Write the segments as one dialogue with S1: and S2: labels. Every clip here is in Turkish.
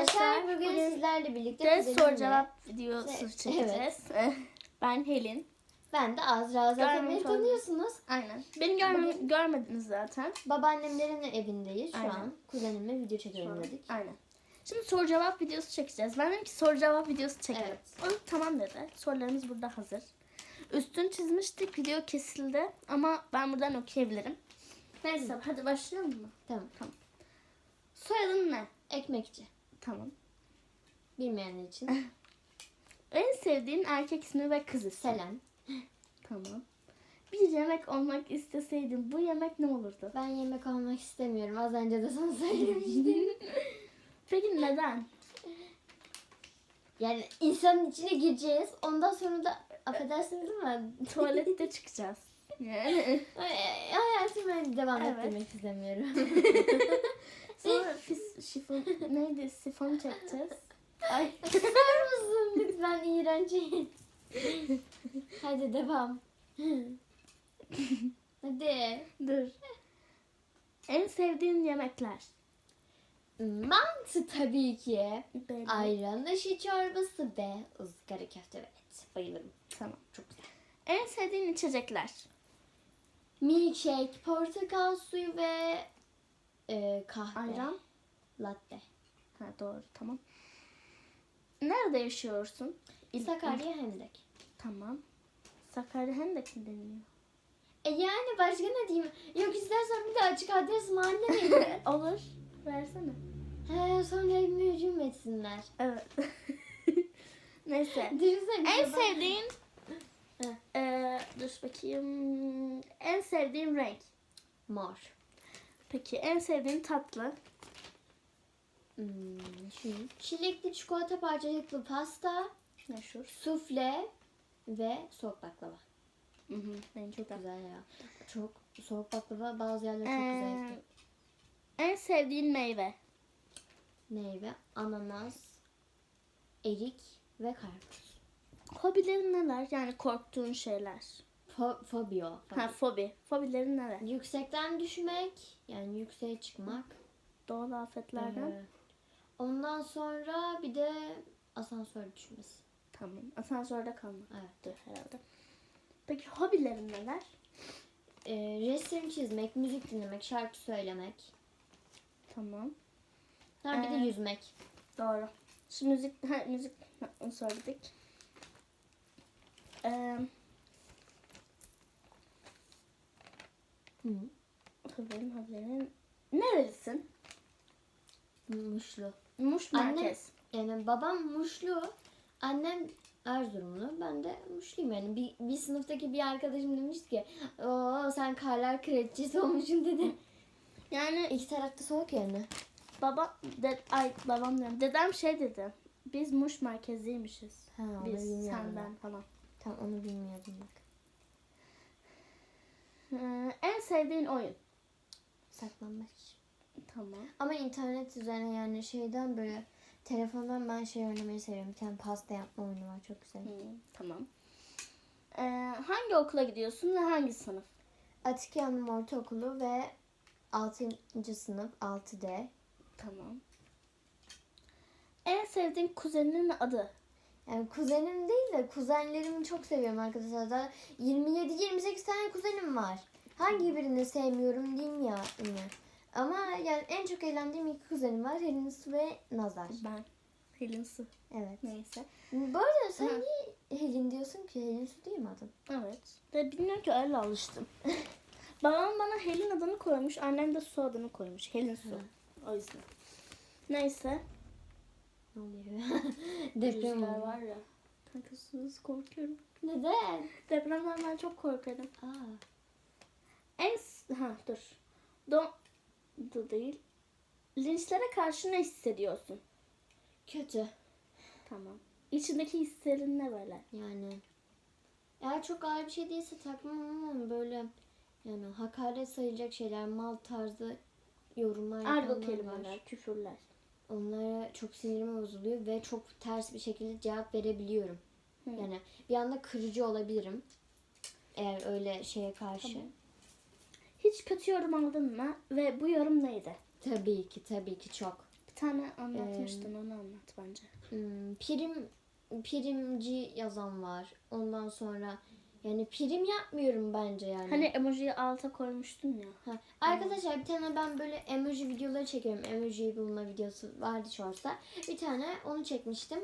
S1: arkadaşlar. Bugün, sizlerle birlikte
S2: de
S1: kuzenimle-
S2: soru cevap videosu
S1: Evet.
S2: çekeceğiz. ben Helin.
S1: Ben de Azra. Zaten beni tanıyorsunuz.
S2: Aynen. Beni görme, görmediniz zaten.
S1: Babaannemlerin evindeyiz şu
S2: Aynen.
S1: an. Kuzenimle video çekelim dedik.
S2: Aynen. Şimdi soru cevap videosu çekeceğiz. Ben dedim ki soru cevap videosu çekelim.
S1: Evet.
S2: O tamam dedi. Sorularımız burada hazır. Üstünü çizmiştik. Video kesildi. Ama ben buradan okuyabilirim. Neyse hadi başlayalım mı?
S1: Tamam.
S2: Soyadın ne?
S1: Ekmekçi.
S2: Tamam.
S1: Bilmeyenler için.
S2: En sevdiğin erkek ismi ve kız ismi.
S1: Selen.
S2: Tamam. Bir yemek olmak isteseydin bu yemek ne olurdu?
S1: Ben yemek almak istemiyorum. Az önce de sana söylemiştim.
S2: Peki neden?
S1: yani insanın içine gireceğiz. Ondan sonra da affedersiniz ama
S2: Tuvalette çıkacağız. Yani.
S1: Ay, hayatıma devam
S2: Evet.
S1: ettirmek istemiyorum.
S2: Sonra fis, şifon, neydi? Sifon çekeceğiz. Ay.
S1: Susar mısın lütfen iğrenç. Hadi devam. Hadi.
S2: Dur. En sevdiğin yemekler.
S1: Mantı tabii ki.
S2: Belli.
S1: Ayran dışı çorbası ve ızgara köfte ve et. Bayılırım.
S2: Tamam. Çok güzel. En sevdiğin içecekler.
S1: Milkshake, portakal suyu ve e, kahve.
S2: Ayran.
S1: Latte.
S2: Ha doğru tamam. Nerede yaşıyorsun? İl-
S1: Sakarya Hendek.
S2: Tamam. Sakarya Hendek mi deniliyor?
S1: E yani başka ne diyeyim? Yok istersen bir de açık adres mahalle mi?
S2: Olur. Versene.
S1: He sonra evime hücum etsinler.
S2: Evet. Neyse.
S1: Düşünsene.
S2: En
S1: ben-
S2: sevdiğin
S1: Heh.
S2: Ee, dur bakayım. En sevdiğin renk.
S1: Mor.
S2: Peki en sevdiğin tatlı.
S1: Hmm, şu çilekli çikolata parçacıklı pasta,
S2: Meşhur.
S1: sufle ve soğuk baklava.
S2: Hı hı. Benim çok
S1: güzel ya. Çok soğuk baklava bazı yerlerde çok
S2: Ee,
S1: güzel yapıyor.
S2: en sevdiğin meyve.
S1: Meyve, ananas, erik ve karpuz.
S2: Hobilerin neler? Yani korktuğun şeyler.
S1: Fo- fobio.
S2: Ha fobi. Fobilerin neler?
S1: Yüksekten düşmek, yani yükseğe çıkmak.
S2: Doğal afetlerden.
S1: Ee, ondan sonra bir de asansör düşmesi.
S2: Tamam. Asansörde kalmak.
S1: Evet.
S2: Herhalde. Peki hobilerin neler?
S1: Ee, resim çizmek, müzik dinlemek, şarkı söylemek.
S2: Tamam.
S1: Ha, bir de
S2: Ee,
S1: yüzmek.
S2: Doğru. Şimdi müzik, müzik onu söyledik. Ee,
S1: Hı.
S2: Hobilerin, hobilerin. Nerelisin?
S1: Muşlu.
S2: Muş
S1: Annem-
S2: merkez.
S1: Yani babam Muşlu, annem Erzurumlu. Ben de Muşluyum yani. Bir, bir sınıftaki bir arkadaşım demişti ki o sen karlar kraliçesi olmuşsun dedi.
S2: Yani
S1: İki tarafta soğuk yani.
S2: baba, de, ay babam diyorum. Dedem şey dedi. Biz Muş merkezliymişiz.
S1: Ha,
S2: Biz senden
S1: ben.
S2: falan.
S1: Tam onu bilmiyordum bak.
S2: Ee, en sevdiğin oyun.
S1: Saklanmaç.
S2: Tamam.
S1: Ama internet üzerine yani şeyden böyle telefondan ben şey oynamayı seviyorum. Bir tane pasta yapma oyunu var çok güzel.
S2: Hı, tamam. Ee, hangi okula gidiyorsun ve hangi sınıf?
S1: Atike Hanım Ortaokulu ve 6. sınıf 6D.
S2: Tamam. En sevdiğin kuzeninin adı.
S1: Yani kuzenim değil de kuzenlerimi çok seviyorum arkadaşlar. Daha 27-28 tane kuzenim var. Hangi birini sevmiyorum diyeyim ya. yine. Ama yani en çok eğlendiğim iki kuzenim var. Helin Su ve Nazar.
S2: Ben. Pelin Su.
S1: Evet.
S2: Neyse.
S1: Bu arada sen
S2: Hı.
S1: niye Helin diyorsun ki? Helin Su değil mi adın?
S2: Evet. Ve bilmiyorum ki öyle alıştım. Babam bana Helin adını koymuş. Annem de Su adını koymuş. Helin Su. O yüzden. Neyse.
S1: Ne oluyor? Deprem oldu.
S2: var ya. Kanka sus korkuyorum.
S1: Neden?
S2: Depremden ben çok korkarım.
S1: Aa.
S2: En ha dur. Don da değil. Linçlere karşı ne hissediyorsun?
S1: Kötü.
S2: Tamam. İçindeki hislerin ne böyle?
S1: Yani eğer çok ağır bir şey değilse takmam ama böyle yani hakaret sayılacak şeyler, mal tarzı yorumlar
S2: Argo kelimeler, küfürler.
S1: Onlara çok sinirim bozuluyor ve çok ters bir şekilde cevap verebiliyorum.
S2: Hı.
S1: Yani bir anda kırıcı olabilirim. Eğer öyle şeye karşı.
S2: Tamam. Hiç kötü yorum aldın mı? Ve bu yorum neydi?
S1: Tabii ki tabii ki çok.
S2: Bir tane anlatmıştın onu anlat bence.
S1: Hmm, prim primci yazan var. Ondan sonra yani prim yapmıyorum bence yani.
S2: Hani emojiyi alta koymuştun ya.
S1: Ha, Arkadaşlar bir tane ben böyle emoji videoları çekiyorum. Emoji bulma videosu vardı Shorts'ta. Bir tane onu çekmiştim.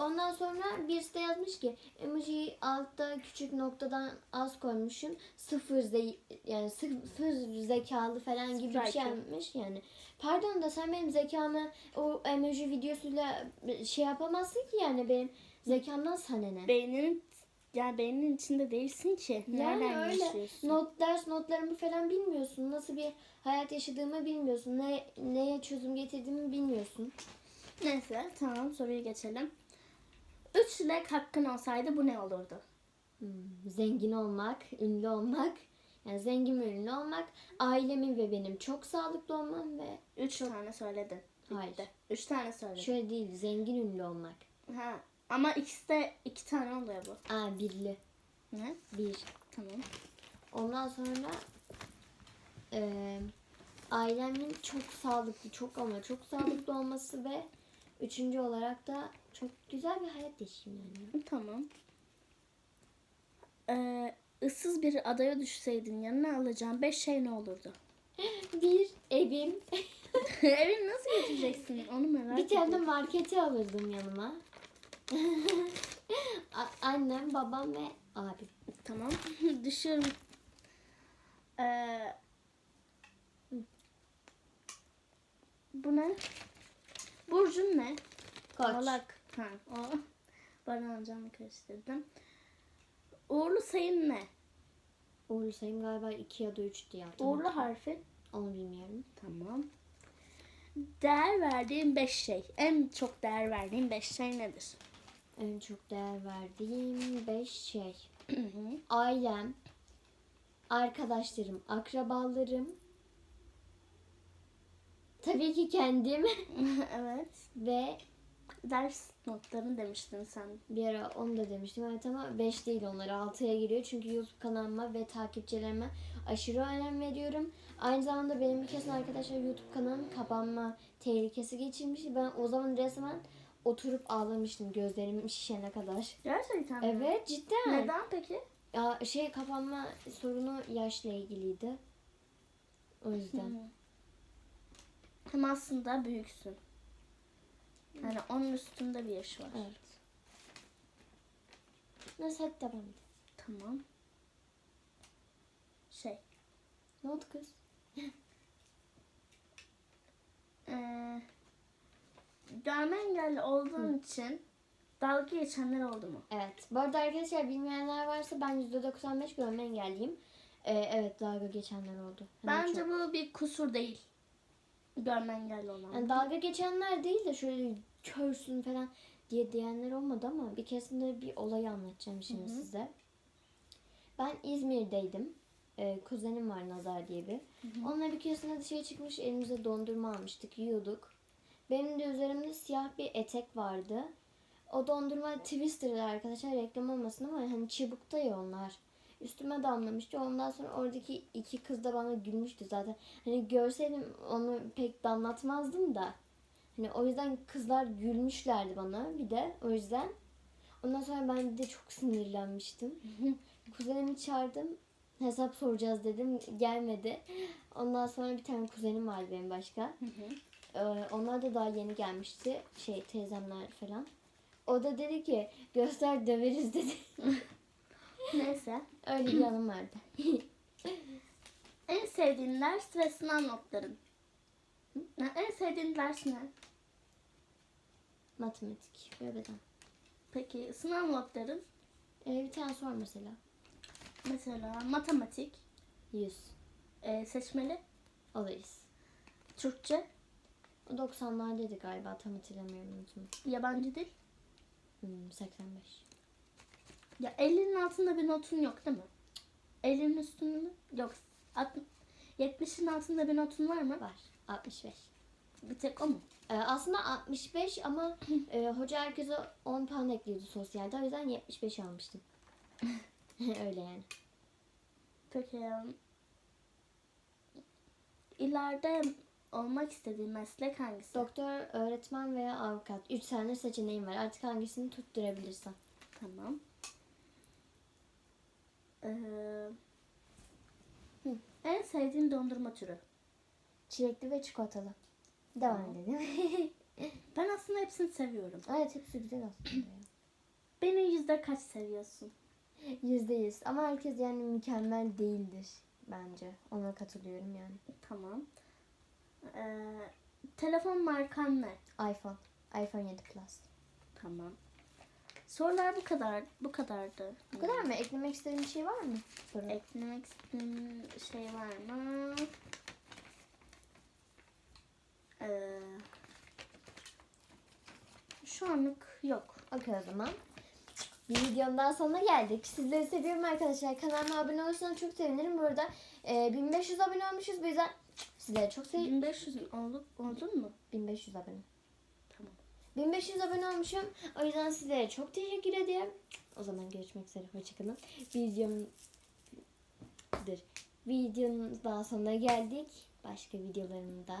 S1: Ondan sonra birisi de yazmış ki emojiyi altta küçük noktadan az koymuşsun. Sıfır ze yani sıfır zekalı falan gibi bir şey yapmış yani. Pardon da sen benim zekamı o emoji videosuyla şey yapamazsın ki yani benim zekamdan sana ne?
S2: Beyninin yani beyninin içinde değilsin ki.
S1: Yani
S2: Nereden
S1: öyle.
S2: yaşıyorsun?
S1: Not ders notlarımı falan bilmiyorsun. Nasıl bir hayat yaşadığımı bilmiyorsun. Ne neye çözüm getirdiğimi bilmiyorsun.
S2: Neyse tamam soruya geçelim. Üç dilek hakkın olsaydı bu ne olurdu?
S1: Hmm, zengin olmak, ünlü olmak, yani zengin ve ünlü olmak, ailemin ve benim çok sağlıklı olmam ve
S2: Üç tane söyledin. Bitti.
S1: Hayır.
S2: Üç tane söyledin.
S1: şöyle değil, zengin ünlü olmak.
S2: Ha. Ama ikisi de iki tane oluyor bu.
S1: Aa birli,
S2: Ne?
S1: bir.
S2: Tamam.
S1: Ondan sonra eee ailemin çok sağlıklı, çok ama çok sağlıklı olması ve üçüncü olarak da çok güzel bir hayat yaşayayım yani.
S2: Tamam. Ee, ıssız bir adaya düşseydin yanına alacağın beş şey ne olurdu?
S1: Bir evim,
S2: Evini nasıl götüreceksin onu merak
S1: bir tane de
S2: ediyorum.
S1: marketi alırdım yanıma. A- Annem, babam ve abim.
S2: Tamam. Düşüyorum. Ee, bu ne? Burcun ne?
S1: Koç.
S2: Oğlak. Ha, o. Bana alacağımı karıştırdım. Uğurlu sayın ne?
S1: Uğurlu sayım galiba 2 ya da 3 diye hatırlıyorum.
S2: Uğurlu harfi.
S1: Onu bilmiyorum.
S2: Tamam. Değer verdiğin beş şey. En çok değer verdiğin beş şey nedir?
S1: En çok değer verdiğim 5 şey. Ailem, arkadaşlarım, akrabalarım. Tabii ki kendim
S2: evet.
S1: ve
S2: Ders notlarını demiştin sen.
S1: bir ara onu da demiştim. Evet ama 5 değil onlar 6'ya giriyor. Çünkü YouTube kanalıma ve takipçilerime aşırı önem veriyorum. Aynı zamanda benim bir kesin arkadaşlar YouTube kanalım kapanma tehlikesi geçirmişti. Ben o zaman resmen oturup ağlamıştım gözlerim şişene kadar.
S2: Gerçekten mi?
S1: Evet cidden.
S2: Neden peki?
S1: Ya şey kapanma sorunu yaşla ilgiliydi. O yüzden.
S2: Hem aslında büyüksün. Yani onun üstünde bir yaş var.
S1: Evet. Neyse hadi devam edelim.
S2: Tamam. Şey.
S1: Ne oldu kız?
S2: Ee, görme engelli olduğun için dalga geçenler oldu mu?
S1: Evet. Bu arada arkadaşlar bilmeyenler varsa ben %95 görme engelliyim. Ee, evet dalga geçenler oldu. De
S2: Bence
S1: çok.
S2: bu bir kusur değil. Görme engelli olan.
S1: Yani dalga geçenler değil de şöyle körsün falan diye diyenler olmadı ama bir keresinde bir olayı anlatacağım şimdi size. Ben İzmir'deydim. Ee, kuzenim var Nazar diye bir. Onunla bir keresinde dışarı çıkmış elimize dondurma almıştık yiyorduk. Benim de üzerimde siyah bir etek vardı. O dondurma Twister'dı arkadaşlar reklam olmasın ama hani çubukta ya onlar. Üstüme damlamıştı. Ondan sonra oradaki iki kız da bana gülmüştü zaten. Hani görseydim onu pek damlatmazdım da. Hani o yüzden kızlar gülmüşlerdi bana bir de o yüzden. Ondan sonra ben de çok sinirlenmiştim. Kuzenimi çağırdım. Hesap soracağız dedim. Gelmedi. Ondan sonra bir tane kuzenim vardı benim başka. Ee, onlar da daha yeni gelmişti. Şey teyzemler falan. O da dedi ki göster döveriz dedi.
S2: Neyse.
S1: Öyle bir yanım vardı.
S2: En sevdiğin ders ve sınav notların. En sevdiğin ders ne?
S1: Matematik ve beden.
S2: Peki sınav notların?
S1: Ee, bir tane sor mesela.
S2: Mesela matematik,
S1: 100.
S2: e, seçmeli,
S1: Alırız.
S2: Türkçe,
S1: O 90'lardaydı galiba tam hatırlamıyorum. unuttum.
S2: yabancı dil.
S1: Hmm, 85.
S2: Ya 50'nin altında bir notun yok değil mi? 50'nin üstünde mi? Yok. Alt- 70'in altında bir notun var mı?
S1: Var. 65.
S2: Bir tek o mu?
S1: Ee, aslında 65 ama e, hoca herkese 10 puan ekliyordu sosyalde. O yüzden 75 almıştım. Öyle yani.
S2: Peki. ya, İleride olmak istediğin meslek hangisi?
S1: Doktor, öğretmen veya avukat. Üç tane seçeneğim var. Artık hangisini tutturabilirsen.
S2: Tamam. Ee, hı, en sevdiğin dondurma türü?
S1: Çilekli ve çikolatalı. Devam
S2: Tamam.
S1: edelim.
S2: Ben aslında hepsini seviyorum.
S1: evet hepsi güzel aslında.
S2: Beni yüzde kaç seviyorsun?
S1: Yüzde yüz. Ama herkes yani mükemmel değildir bence. Ona katılıyorum yani.
S2: Tamam. Ee, telefon markan ne?
S1: iPhone. iPhone 7 Plus.
S2: Tamam. Sorular bu kadar. Bu kadardı.
S1: Bu kadar mı? Eklemek istediğin bir şey var mı? Soru.
S2: Eklemek istediğin şey var mı? Ee, şu anlık yok.
S1: Okey o zaman. Bir videonun daha sonuna geldik. Sizleri seviyorum arkadaşlar. Kanalıma abone olursanız çok sevinirim. Burada e, 1500 abone olmuşuz. Bu yüzden sizleri çok seviyorum.
S2: 1500 olduk, oldun mu?
S1: 1500 abone.
S2: Tamam.
S1: 1500 abone olmuşum. O yüzden sizlere çok teşekkür ediyorum. O zaman görüşmek üzere. Hoşçakalın. Videom... Dur. Videonun daha sonuna geldik. Başka videolarımda